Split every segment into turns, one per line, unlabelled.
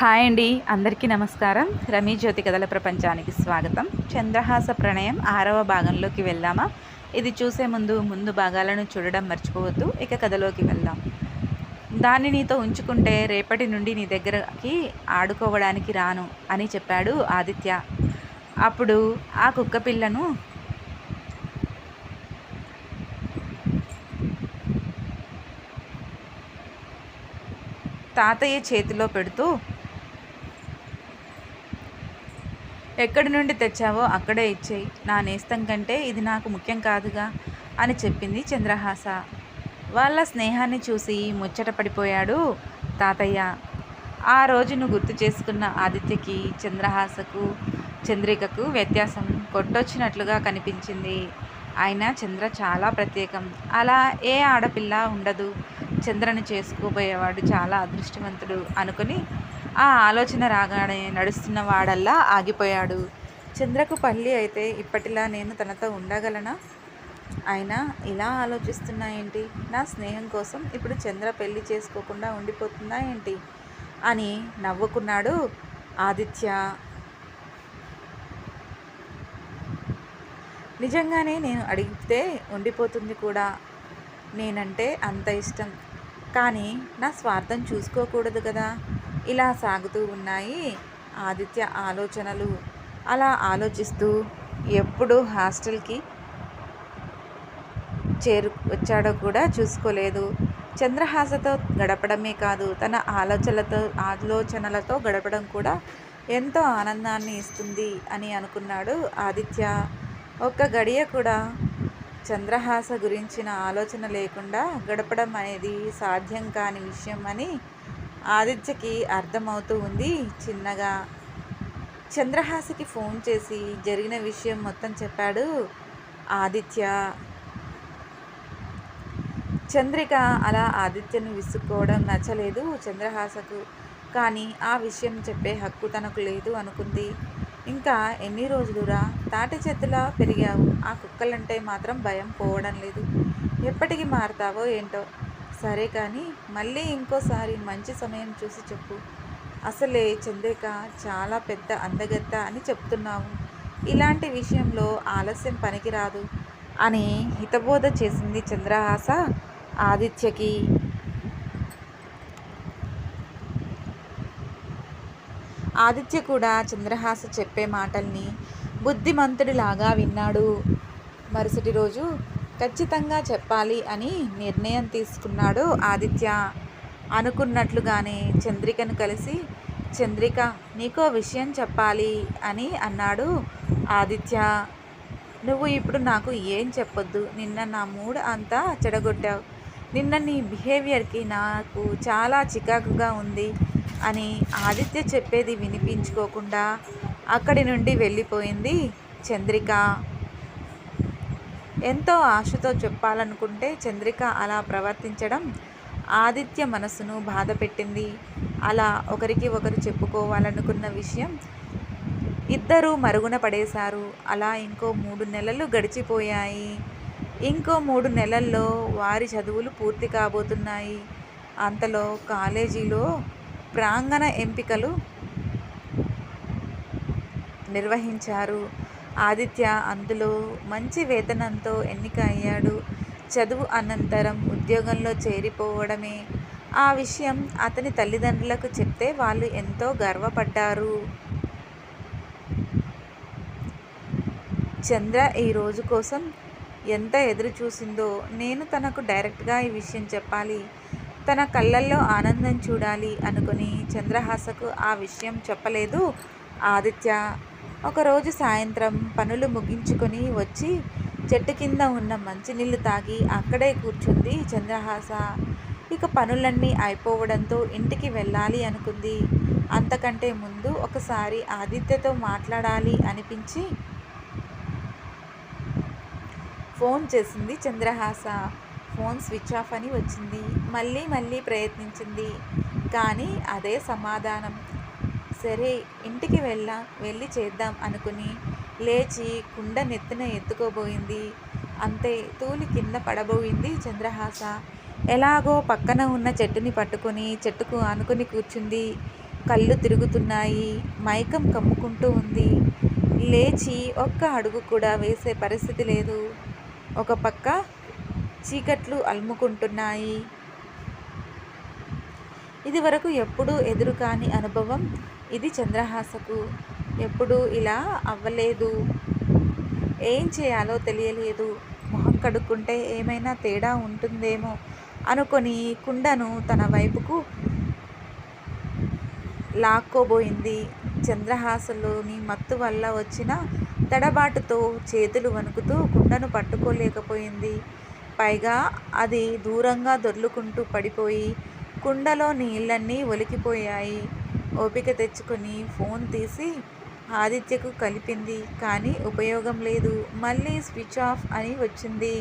Hi అండి అందరికీ నమస్కారం. రమీ జ్యోతి కథల ప్రపంచానికి స్వాగతం. చంద్రహాస ప్రణయం ఆరవ భాగంలోకి వెళ్దామా? ఇది చూసే ముందు ముందు భాగాలను చూడడం మర్చిపోవద్దు ఇక కథలోకి వెళ్దాం. దాన్ని నీతో ఉంచుకుంటే రేపటి నుండి నీ దగ్గరకి ఆడుకోవడానికి రాను అని చెప్పాడు ఆదిత్య. అప్పుడు ఆ కుక్క పిల్లను తాతయ్య చేతిలో పెడుతూ ఎక్కడి నుండి తెచ్చావో అక్కడే ఇచ్చేయి. నా నేస్తం కంటే ఇది నాకు ముఖ్యం కాదుగా అని చెప్పింది చంద్రహాస. వాళ్ళ స్నేహాన్ని చూసి ముచ్చట పడిపోయాడు తాతయ్య. ఆ రోజును గుర్తు చేసుకున్న ఆదిత్యకి చంద్రహాసకు చంద్రికకు వ్యత్యాసం కొట్టొచ్చినట్లుగా కనిపించింది. అయినా చంద్ర చాలా ప్రత్యేకం. అలా ఏ ఆడపిల్ల ఉండదు. చంద్రను చేసుకోబోయేవాడు చాలా అదృష్టవంతుడు అనుకుని ఆ ఆలోచన రాగానే నడుస్తున్న వాడల్లా ఆగిపోయాడు. చంద్రకు పల్లి అయితే ఇప్పటిలా నేను తనతో ఉండగలనా? అయినా ఇలా ఆలోచిస్తున్నా ఏంటి? నా స్నేహం కోసం ఇప్పుడు చంద్ర పెళ్ళి చేసుకోకుండా ఉండిపోతుందా ఏంటి? అని నవ్వుకున్నాడు ఆదిత్య. నిజంగానే నేను అడిగితే ఉండిపోతుంది కూడా. నేనంటే అంత ఇష్టం. కానీ నా స్వార్థం చూసుకోకూడదు కదా. ఇలా సాగుతూ ఉన్నాయి. ఆదిత్య ఆలోచనలు అలా ఆలోచిస్తూ ఎప్పుడు హాస్టల్కి చేరు వచ్చాడో కూడా చూసుకోలేదు. చంద్రహాసతో గడపడమే కాదు తన ఆలోచనలతో ఆలోచనలతో గడపడం కూడా ఎంతో ఆనందాన్ని ఇస్తుంది అని అనుకున్నాడు ఆదిత్య. ఒక్క గడియ కూడా చంద్రహాస గురించిన ఆలోచన లేకుండా గడపడం అనేది సాధ్యం కాని విషయం అని ఆదిత్యకి అర్థమవుతూ ఉంది. చిన్నగా చంద్రహాసకి ఫోన్ చేసి జరిగిన విషయం మొత్తం చెప్పాడు ఆదిత్య. చంద్రిక అలా ఆదిత్యను విసుక్కోవడం నచ్చలేదు. చంద్రహాసకు కానీ ఆ విషయం చెప్పే హక్కు తనకు లేదు అనుకుంది. ఇంకా ఎన్ని రోజులురా? తాటి చేతులా పెరిగావు. ఆ కుక్కలంటే మాత్రం భయం పోవడం లేదు. ఎప్పటికి మారుతావో ఏంటో సరే కానీ మళ్ళీ ఇంకోసారి మంచి సమయం చూసి చెప్పు. అసలే చంద్రిక చాలా పెద్ద అందగత్త అని చెప్తున్నావు. ఇలాంటి విషయంలో ఆలస్యం పనికిరాదు అని హితబోధ చేసింది చంద్రహాస ఆదిత్యకి. ఆదిత్య కూడా చంద్రహాస చెప్పే మాటల్ని బుద్ధిమంతుడిలాగా విన్నాడు. మరుసటి రోజు ఖచ్చితంగా చెప్పాలి అని నిర్ణయం తీసుకున్నాడు ఆదిత్య. అనుకున్నట్లుగానే చంద్రికను కలిసి చంద్రిక నీకో విషయం చెప్పాలి అని అన్నాడు ఆదిత్య. నువ్వు ఇప్పుడు నాకు ఏం చెప్పొద్దు? నిన్న నా మూడ్ అంతా చెడగొట్టావు. నిన్న నీ బిహేవియర్కి నాకు చాలా చికాకుగా ఉంది అని ఆదిత్య చెప్పేది వినిపించుకోకుండా అక్కడి నుండి వెళ్ళిపోయింది చంద్రిక. ఎంతో ఆశతో చెప్పాలనుకుంటే చంద్రిక అలా ప్రవర్తించడం ఆదిత్య మనసును బాధ పెట్టింది. అలా ఒకరికి ఒకరు చెప్పుకోవాలనుకున్న విషయం ఇద్దరూ మరుగున పడేశారు. అలా ఇంకో మూడు నెలలు గడిచిపోయాయి. ఇంకో మూడు నెలల్లో వారి చదువులు పూర్తి కాబోతున్నాయి. అంతలో కాలేజీలో ప్రాంగణ ఎంపికలు నిర్వహించారు. ఆదిత్య అందులో మంచి వేతనంతో ఎన్నిక అయ్యాడు చదువు అనంతరం ఉద్యోగంలో చేరిపోవడమే. ఆ విషయం అతని తల్లిదండ్రులకు చెప్తే వాళ్ళు ఎంతో గర్వపడ్డారు. చంద్ర ఈ రోజు కోసం ఎంత ఎదురు చూసిందో నేను తనకు డైరెక్ట్గా ఈ విషయం చెప్పాలి. తన కళ్ళల్లో ఆనందం చూడాలి అనుకుని చంద్రహాసకు ఆ విషయం చెప్పలేదు ఆదిత్య. ఒకరోజు సాయంత్రం పనులు ముగించుకొని వచ్చి చెట్టు కింద ఉన్న మంచినీళ్ళు తాగి అక్కడే కూర్చుంది చంద్రహాస. ఇక పనులన్నీ అయిపోవడంతో ఇంటికి వెళ్ళాలి అనుకుంది. అంతకంటే ముందు ఒకసారి ఆదిత్యతో మాట్లాడాలి అనిపించి ఫోన్ చేసింది చంద్రహాస. ఫోన్ స్విచ్ ఆఫ్ అని వచ్చింది. మళ్ళీ మళ్ళీ ప్రయత్నించింది. కానీ అదే సమాధానం. సరే ఇంటికి వెళ్ళా వెళ్ళి చేద్దాం అనుకుని లేచి కుండ నెత్తిన ఎత్తుకోబోయింది. అంతే తూలి కింద పడబోయింది చంద్రహాస. ఎలాగో పక్కన ఉన్న చెట్టుని పట్టుకొని చెట్టుకు ఆనుకొని కూర్చుంది. కళ్ళు తిరుగుతున్నాయి మైకం కమ్ముకుంటూ ఉంది. లేచి ఒక్క అడుగు కూడా వేసే పరిస్థితి లేదు. ఒక పక్క చీకట్లు అలుముకుంటున్నాయి. ఇది వరకు ఎప్పుడూ ఎదురు కాని అనుభవం ఇది చంద్రహాసకు ఎప్పుడూ ఇలా అవ్వలేదు. ఏం చేయాలో తెలియలేదు. మొహం కడుక్కుంటే ఏమైనా తేడా ఉంటుందేమో అనుకొని కుండను తన వైపుకు లాక్కోబోయింది. చంద్రహాసలోని మత్తు వల్ల వచ్చిన తడబాటుతో చేతులు వణుకుతూ కుండను పట్టుకోలేకపోయింది. పైగా అది దూరంగా దొర్లుకుంటూ పడిపోయి కుండలో నీళ్ళన్నీ ఒలికిపోయాయి. ఓపిక తెచ్చుకొని ఫోన్ తీసి ఆదిత్యకు కలిపింది. కానీ ఉపయోగం లేదు. మళ్ళీ స్విచ్ ఆఫ్ అని వచ్చింది.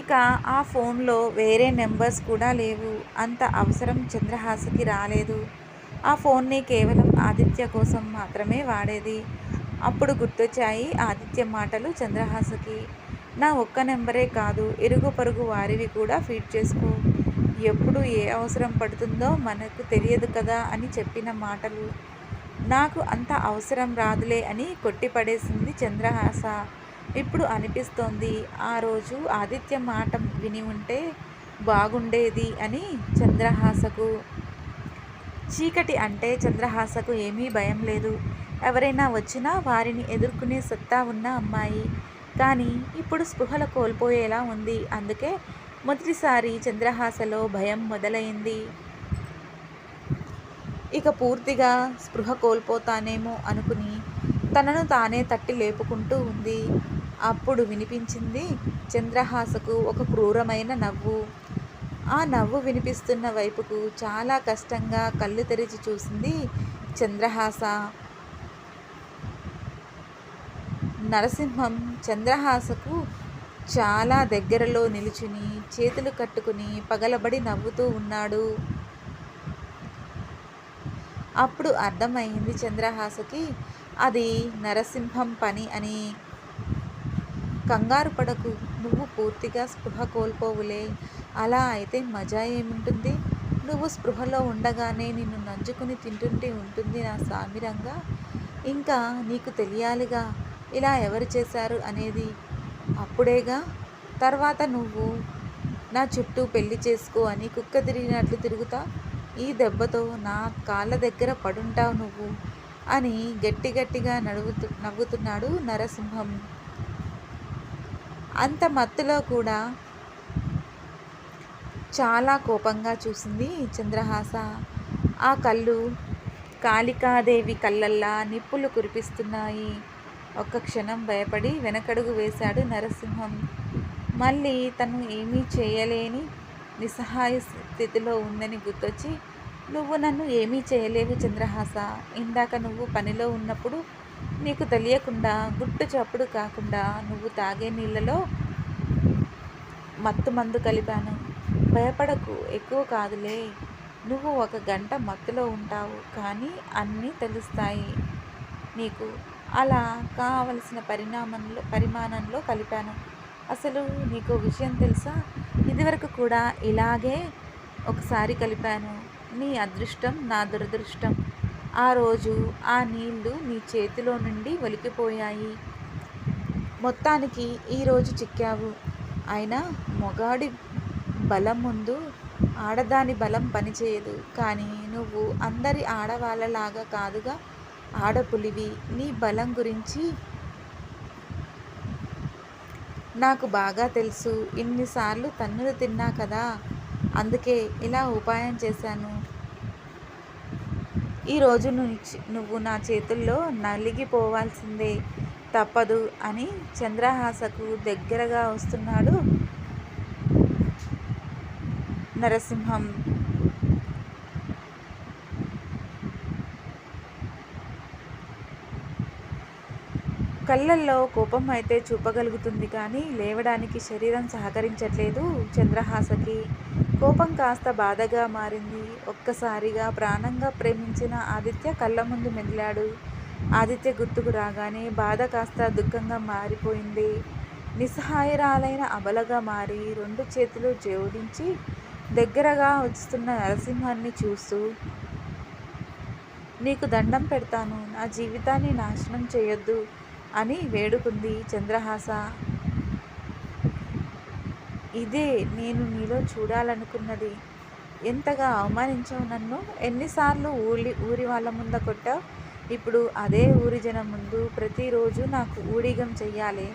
ఇక ఆ ఫోన్లో వేరే నెంబర్స్ కూడా లేవు. అంత అవసరం చంద్రహాసకి రాలేదు. ఆ ఫోన్ని కేవలం ఆదిత్య కోసం మాత్రమే వాడేది. అప్పుడు గుర్తొచ్చాయి ఆదిత్య మాటలు చంద్రహాసకి. నా ఒక్క నెంబరే కాదు ఇరుగు పొరుగు వారివి కూడా ఫీడ్ చేసుకో. ఎప్పుడు ఏ అవసరం పడుతుందో మనకు తెలియదు కదా అని చెప్పిన మాటలు. నాకు అంత అవసరం రాదులే అని కొట్టిపడేసింది చంద్రహాస. ఇప్పుడు అనిపిస్తోంది ఆ రోజు ఆదిత్య మాట విని ఉంటే బాగుండేది అని చంద్రహాసకు. చీకటి అంటే చంద్రహాసకు ఏమీ భయం లేదు. ఎవరైనా వచ్చినా వారిని ఎదుర్కొనే సత్తా ఉన్న అమ్మాయి. కానీ ఇప్పుడు స్పృహలు కోల్పోయేలా ఉంది. అందుకే మొదటిసారి చంద్రహాసలో భయం మొదలైంది. ఇక పూర్తిగా స్పృహ కోల్పోతానేమో అనుకుని తనను తానే తట్టి లేపుకుంటూ ఉంది. అప్పుడు వినిపించింది చంద్రహాసకు ఒక క్రూరమైన నవ్వు. ఆ నవ్వు వినిపిస్తున్న వైపుకు చాలా కష్టంగా కళ్ళు తెరిచి చూసింది చంద్రహాస. నరసింహం చంద్రహాసకు చాలా దగ్గరలో నిలుచుని చేతులు కట్టుకుని పగలబడి నవ్వుతూ ఉన్నాడు. అప్పుడు అర్థమైంది చంద్రహాసకి అది నరసింహం పని అని. కంగారు పడకు నువ్వు పూర్తిగా స్పృహ కోల్పోవులే. అలా అయితే మజా ఏముంటుంది? నువ్వు స్పృహలో ఉండగానే నిన్ను నంజుకుని తింటుంటే ఉంటుంది నా సామిరంగా. ఇంకా నీకు తెలియాలిగా ఇలా ఎవరు చేశారు అనేది? అప్పుడేగా? తర్వాత నువ్వు నా చుట్టూ పెళ్ళి చేసుకో అని కుక్క తిరిగినట్లు తిరుగుతా? ఈ దెబ్బతో నా కాళ్ళ దగ్గర పడుంటావు నువ్వు? అని గట్టి గట్టిగా నడువుతు నవ్వుతున్నాడు నరసింహం. అంత మత్తులో కూడా చాలా కోపంగా చూసింది చంద్రహాస. ఆ కళ్ళు కాళికాదేవి కళ్ళల్లా నిప్పులు కురిపిస్తున్నాయి. ఒక్క క్షణం భయపడి వెనకడుగు వేశాడు నరసింహం. మళ్ళీ తను ఏమీ చేయలేని నిస్సహాయ స్థితిలో ఉందని గుర్తొచ్చి నువ్వు నన్ను ఏమీ చేయలేవు చంద్రహాస. ఇందాక నువ్వు పనిలో ఉన్నప్పుడు నీకు తెలియకుండా గుట్టు చప్పుడు కాకుండా నువ్వు తాగే నీళ్ళలో మత్తు మందు కలిపాను. భయపడకు ఎక్కువ కాదులే. నువ్వు ఒక గంట మత్తులో ఉంటావు కానీ అన్నీ తెలుస్తాయి నీకు. అలా కావలసిన పరిణామంలో పరిమాణంలో కలిపాను. అసలు నీకు విషయం తెలుసా? ఇదివరకు కూడా ఇలాగే ఒకసారి కలిపాను. నీ అదృష్టం నా దురదృష్టం. ఆ రోజు ఆ నీళ్ళు నీ చేతిలో నుండి ఒలికిపోయాయి. మొత్తానికి ఈరోజు చిక్కావు. అయినా మొగాడి బలం ముందు ఆడదాని బలం పనిచేయదు. కానీ నువ్వు అందరి ఆడవాళ్ళలాగా కాదుగా ఆడపులివి నీ బలం గురించి నాకు బాగా తెలుసు. ఇన్నిసార్లు తన్నులు తిన్నా కదా అందుకే ఇలా ఉపాయం చేశాను. ఈరోజు నువ్వు నా చేతుల్లో నలిగిపోవాల్సిందే తప్పదు అని చంద్రహాసకు దగ్గరగా వస్తున్నాడు నరసింహం. కళ్ళల్లో కోపం అయితే చూపగలుగుతుంది కానీ లేవడానికి శరీరం సహకరించట్లేదు. చంద్రహాసకి కోపం కాస్త బాధగా మారింది. ఒక్కసారిగా ప్రాణంగా ప్రేమించిన ఆదిత్య కళ్ళ ముందు మెదిలాడు. ఆదిత్య గుర్తుకు రాగానే బాధ కాస్త దుఃఖంగా మారిపోయింది. నిస్సహాయరాలైన అబలగా మారి రెండు చేతులు జోడించి దగ్గరగా వస్తున్న నరసింహాన్ని చూస్తూ నీకు దండం పెడతాను. నా జీవితాన్ని నాశనం చేయొద్దు. అని వేడుకుంది చంద్రహాస. ఇదే నేను నీలో చూడాలనుకున్నది. ఎంతగా అవమానించావు నన్ను? ఎన్నిసార్లు ఊరి ఊరి వాళ్ళ ముంద కొట్టావు? ఇప్పుడు అదే ఊరి జనం ముందు ప్రతిరోజు నాకు ఊడిగం చెయ్యాలి.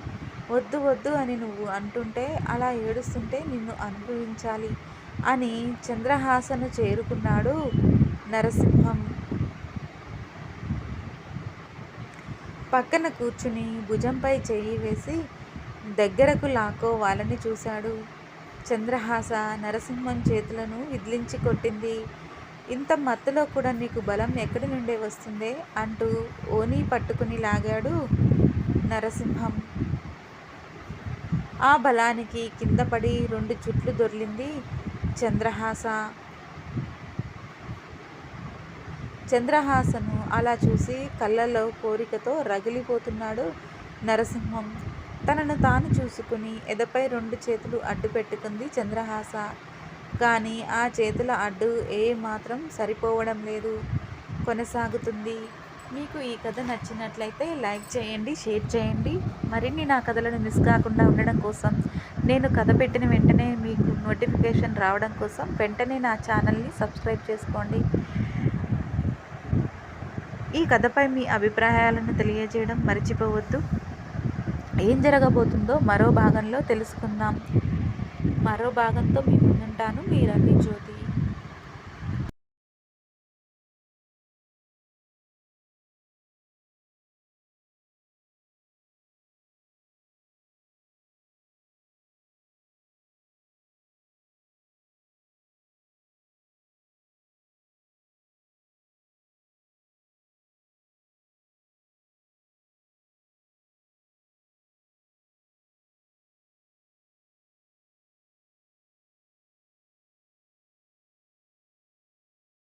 వద్దు వద్దు అని నువ్వు అంటుంటే అలా ఏడుస్తుంటే నిన్ను అనుభవించాలి అని చంద్రహాసను చేరుకున్నాడు నరసింహం. పక్కన కూర్చుని భుజంపై చెయ్యి వేసి దగ్గరకు లాక్కోవాలని చూశాడు. చంద్రహాస నరసింహం చేతులను విదిలించి కొట్టింది. ఇంత మత్తులో కూడా నీకు బలం ఎక్కడి నుండే వస్తుందే? అంటూ ఓని పట్టుకుని లాగాడు నరసింహం. ఆ బలానికి కింద పడి రెండు చుట్లు దొర్లింది చంద్రహాస. చంద్రహాసను అలా చూసి కళ్ళలో కోరికతో రగిలిపోతున్నాడు నరసింహం. తనను తాను చూసుకుని ఎదపై రెండు చేతులు అడ్డు పెట్టుకుంది చంద్రహాస. కానీ ఆ చేతుల అడ్డు ఏ మాత్రం సరిపోవడం లేదు. కొనసాగుతుంది. మీకు ఈ కథ నచ్చినట్లయితే లైక్ చేయండి షేర్ చేయండి. మరిన్ని నా కథలను మిస్ కాకుండా ఉండడం కోసం నేను కథ పెట్టిన వెంటనే మీకు నోటిఫికేషన్ రావడం కోసం వెంటనే నా ఛానల్ని సబ్స్క్రైబ్ చేసుకోండి. ఈ కథపై మీ అభిప్రాయాలను తెలియజేయడం మర్చిపోవద్దు. ఏం జరగబోతుందో మరో భాగంలో తెలుసుకుందాం. మరో భాగంతో మీ ముందుంటాను. మీరన్నీ జ్యోతి.